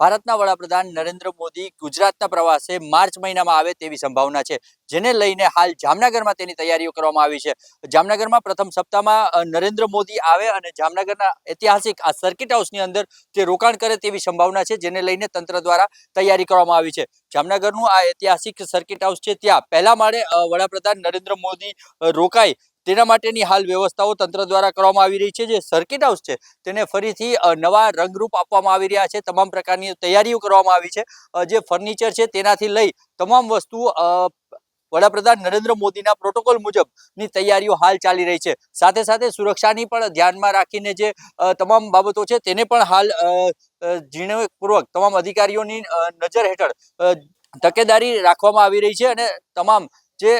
ભારતના વડાપ્રધાન નરેન્દ્ર મોદી ગુજરાતના પ્રવાસે માર્ચ મહિનામાં આવે તેવી સંભાવના છે, જેને લઈને હાલ જામનગરમાં તેની તૈયારીઓ કરવામાં આવી છે. જામનગરમાં પ્રથમ સપ્તાહમાં નરેન્દ્ર મોદી આવે અને જામનગરના ઐતિહાસિક આ સર્કિટ હાઉસની અંદર તે રોકાણ કરે તેવી સંભાવના છે, જેને લઈને તંત્ર દ્વારા તૈયારી કરવામાં આવી છે. જામનગરનું આ ઐતિહાસિક સર્કિટ હાઉસ છે ત્યાં પહેલા માળે વડાપ્રધાન નરેન્દ્ર મોદી રોકાય તેના માટેની હાલ વ્યવસ્થાઓ તંત્ર દ્વારા કરવામાં આવી રહી છે. જે સર્કિટ હાઉસ છે તેને ફરીથી નવા રંગરૂપ આપવામાં આવી રહ્યા છે. તમામ પ્રકારની તૈયારીઓ કરવામાં આવી છે. જે ફર્નિચર છે તેનાથી લઈ તમામ વસ્તુ વડાપ્રધાન નરેન્દ્ર મોદીના પ્રોટોકોલ મુજબની તૈયારીઓ હાલ ચાલી રહી છે. સાથે સાથે સુરક્ષાની પણ ધ્યાનમાં રાખીને જે તમામ બાબતો છે તેને પણ હાલ અ, તમામ અધિકારીઓની નજર હેઠળ તકેદારી રાખવામાં આવી રહી છે અને તમામ જે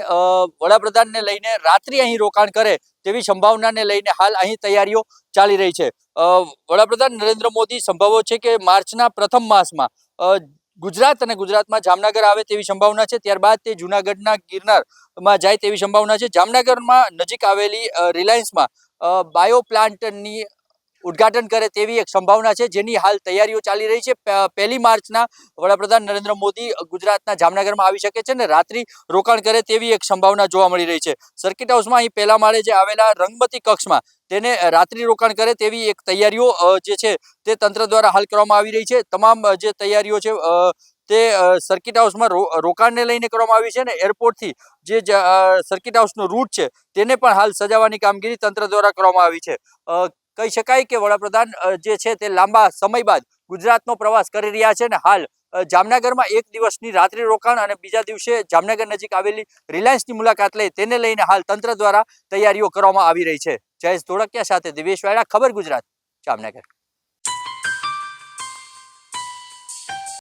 વડાપ્રધાનને લઈને રાત્રિ અહીં રોકાણ કરે તેવી સંભાવનાને લઈને હાલ અહીં તૈયારીઓ ચાલી રહી છે. વડાપ્રધાન નરેન્દ્ર મોદી સંભવો છે કે માર્ચના પ્રથમ માસમાં ગુજરાત અને ગુજરાતમાં જામનગર આવે તેવી સંભાવના છે. ત્યારબાદ તે જુનાગઢના ગિરનારમાં જાય તેવી સંભાવના છે. જામનગરમાં નજીક આવેલી રિલાયન્સમાં બાયો પ્લાન્ટની ઉદ્ઘાટન કરે તેવી એક સંભાવના છે. જેની હાલ તૈયારીઓ ચાલી રહી છે. પહેલી માર્ચના વડાપ્રધાન નરેન્દ્ર મોદી ગુજરાતના જામનગરમાં આવી શકે છે અને રાત્રિ રોકાણ કરે તેવી એક સંભાવના જોવા મળી રહી છે. સર્કિટ હાઉસમાં અહીં પહેલા માળે જે આવેલા રંગમતી કક્ષમાં તેને રાત્રિ રોકાણ કરે તેવી એક તૈયારીઓ જે છે તે તંત્ર દ્વારા હાલ કરવામાં આવી રહી છે. તમામ જે તૈયારીઓ છે તે સર્કિટ હાઉસમાં રો- રોકાણને લઈને કરવામાં આવી છે અને એરપોર્ટથી જે સર્કિટ હાઉસનો રૂટ છે તેને પણ હાલ સજાવવાની કામગીરી તંત્ર દ્વારા કરવામાં આવી છે. કહી શકાય કે વડાપ્રધાન જે છે તે લાંબા સમય બાદ ગુજરાતનો પ્રવાસ કરી રહ્યા છે અને હાલ જામનગરમાં એક દિવસની રાત્રિ રોકાણ અને બીજા દિવસે જામનગર નજીક આવેલી રિલાયન્સની મુલાકાત લઈ તેને લઈને હાલ તંત્ર દ્વારા તૈયારીઓ કરવામાં આવી રહી છે. જયેશ ધોળકિયા સાથે દિવેશ વાયડા, ખબર ગુજરાત, જામનગર.